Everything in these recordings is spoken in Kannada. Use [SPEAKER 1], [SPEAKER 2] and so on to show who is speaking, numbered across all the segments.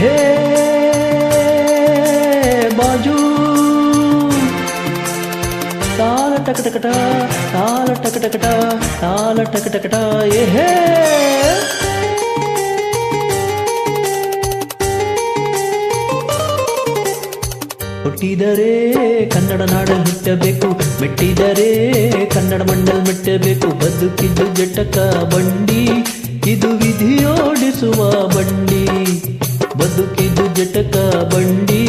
[SPEAKER 1] ಹೇ ಬಾಜು ತಾಳ ಟಕಟಕಟ ತಾಳ ಟಕಟಕಟ ತಾಳ ಟಕಟಕಟ ಏ ಹೇ ಹುಟ್ಟಿದರೆ ಕನ್ನಡ ನಾಡ ಹುಟ್ಟಬೇಕು ಮೆಟ್ಟಿದರೆ ಕನ್ನಡ ಮಂಡಲ್ ಮೆಟ್ಟಬೇಕು, ಬದುಕಿದ್ದು ಜಟಕ ಬಂಡಿ, ಇದು ವಿಧಿಯೋಡಿಸುವ ಬಂಡಿ. ಬದುಕಿದ್ದು ಜಟಕ ಬಂಡಿ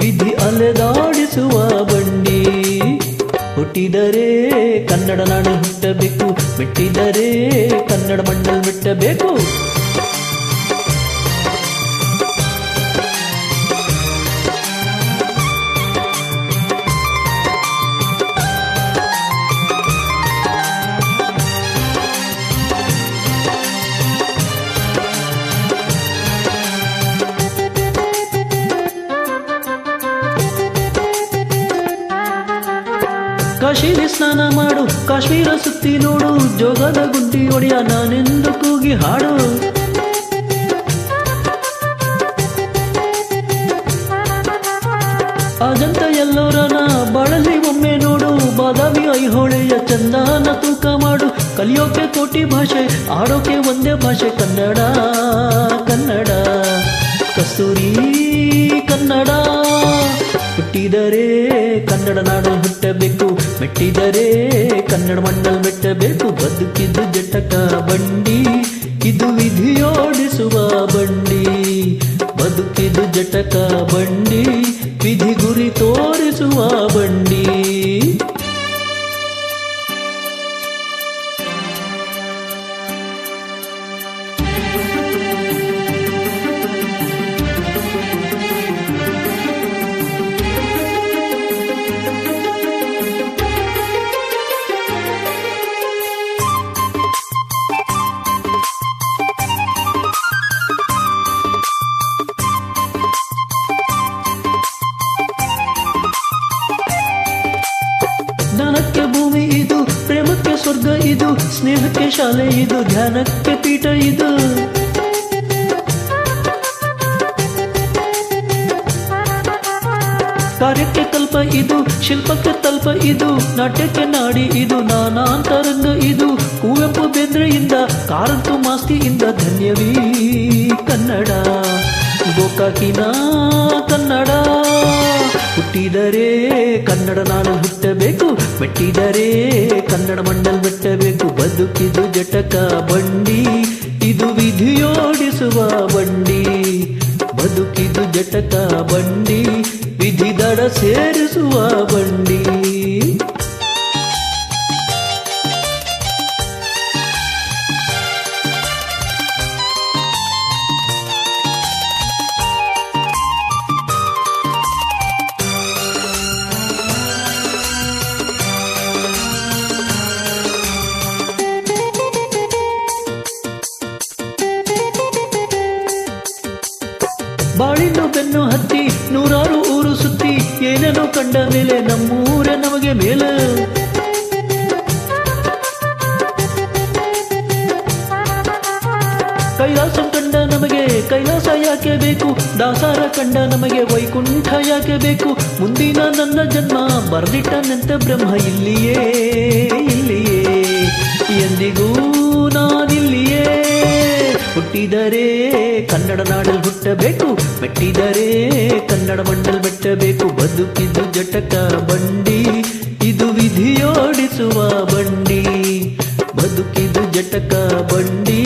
[SPEAKER 1] ವಿಧಿ ಅಲೆದಾಡಿಸುವ ಬಂಡಿ. ಹುಟ್ಟಿದರೆ ಕನ್ನಡ ನಾಡು ಹುಟ್ಟಬೇಕು ಬಿಟ್ಟಿದರೆ ಕನ್ನಡ ಮಂಡಲ್ ಮೆಟ್ಟಬೇಕು ಕಾಶಿಲಿ ಸ್ನಾನ ಮಾಡು, ಕಾಶ್ಮೀರ ಸುತ್ತಿ ನೋಡು ಜೋಗದ ಗುಂಡಿ ಒಡೆಯ ನಾನೆಂದು ಕೂಗಿ ಹಾಡು. ಅಜಂತ ಎಲ್ಲೋರನ ಬಳಲಿ ಒಮ್ಮೆ ನೋಡು, ಬಾದಾಮಿ ಐಹೊಳೆಯ ಚಂದನ ತೂಕ ಮಾಡು. ಕಲಿಯೋಕೆ ಕೋಟಿ ಭಾಷೆ, ಆಡೋಕೆ ಒಂದೇ ಭಾಷೆ, ಕನ್ನಡ ಕನ್ನಡ. ಕಸ್ತೂರಿ ಕನ್ನಡ, ಹುಟ್ಟಿದರೆ ಕನ್ನಡ ನಾಡು ಹುಟ್ಟಬೇಕು. ಮೆಟ್ಟಿದರೆ ಕನ್ನಡ ಮಂಡಲ್ ಮೆಟ್ಟಬೇಕು ಬದುಕಿದ್ದು ಜಟಕ ಬಂಡಿ. ಇದು ವಿಧಿಯೋಡಿಸುವ ಬಂಡಿ ಬದುಕಿದು ಜಟಕ ಬಂಡಿ. ವಿಧಿ ಸ್ವರ್ಗ ಇದು, ಸ್ನೇಹಕ್ಕೆ ಶಾಲೆ ಇದು, ಧ್ಯಾನಕ್ಕೆ ಪೀಠ ಇದು. ಕಾರ್ಯಕ್ಕೆ ಕಲ್ಪ ಇದು, ಶಿಲ್ಪಕ್ಕೆ ತಲ್ಪ ಇದು, ನಾಟ್ಯಕ್ಕೆ ನಾಡಿ ಇದು, ನಾನಾಂತರಂಗ ಇದು. ಕುವೆಂಪು ಬೇಂದ್ರೆಯಿಂದ, ಕಾರಂತು ಮಾಸ್ತಿಯಿಂದ ಧನ್ಯವೀ ಕನ್ನಡ. ಗೋಕಾಕಿನ ಕನ್ನಡ. ಹುಟ್ಟಿದರೆ ಕನ್ನಡ ನಾಡು ಹುಟ್ಟಬೇಕು, ಮೆಟ್ಟಿದರೆ ಕನ್ನಡ ಮಂಡಲ್ ಮೆಟ್ಟಬೇಕು ಬದುಕಿದು ಜಟಕ ಬಂಡಿ, ಇದು ವಿಧಿಯೋಡಿಸುವ ಬಂಡಿ. ಬದುಕಿದು ಜಟಕ ಬಂಡಿ, ವಿಧಿ ದಡ ಸೇರಿಸುವ ಬಂಡಿ. ನಮ್ಮೂರೇ ಮೇಲ. ಕೈಲಾಸ ಕಂಡ ನಮಗೆ ಕೈಲಾಸ ಯಾಕೆ ಬೇಕು? ದಾಸಾರ ಕಂಡ ನಮಗೆ ವೈಕುಂಠ ಯಾಕೆ ಬೇಕು? ಮುಂದಿನ ನನ್ನ ಜನ್ಮ ಬರ್ದಿಟ್ಟನಂತೆ ಬ್ರಹ್ಮ ಇಲ್ಲಿಯೇ ಇಲ್ಲಿಯೇ. ಎಂದಿಗೂ ನಾನಿಲ್ಲಿಯೇ ಹುಟ್ಟಿದರೆ ಕನ್ನಡ ನಾಡಲ್ ಹುಟ್ಟಬೇಕು, ಮೆಟ್ಟಿದರೆ ಕನ್ನಡ ಮಂಡಲ್ ಮೆಟ್ಟಬೇಕು ಬದುಕಿದ್ದು ಜಟಕ ಬಂಡಿ, ಇದು ವಿಧಿಯೋಡಿಸುವ ಬಂಡಿ ಬದುಕಿದು ಜಟಕ ಬಂಡಿ,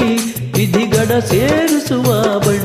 [SPEAKER 1] ವಿಧಿಗಡ ಸೇರಿಸುವ ಬಂಡಿ.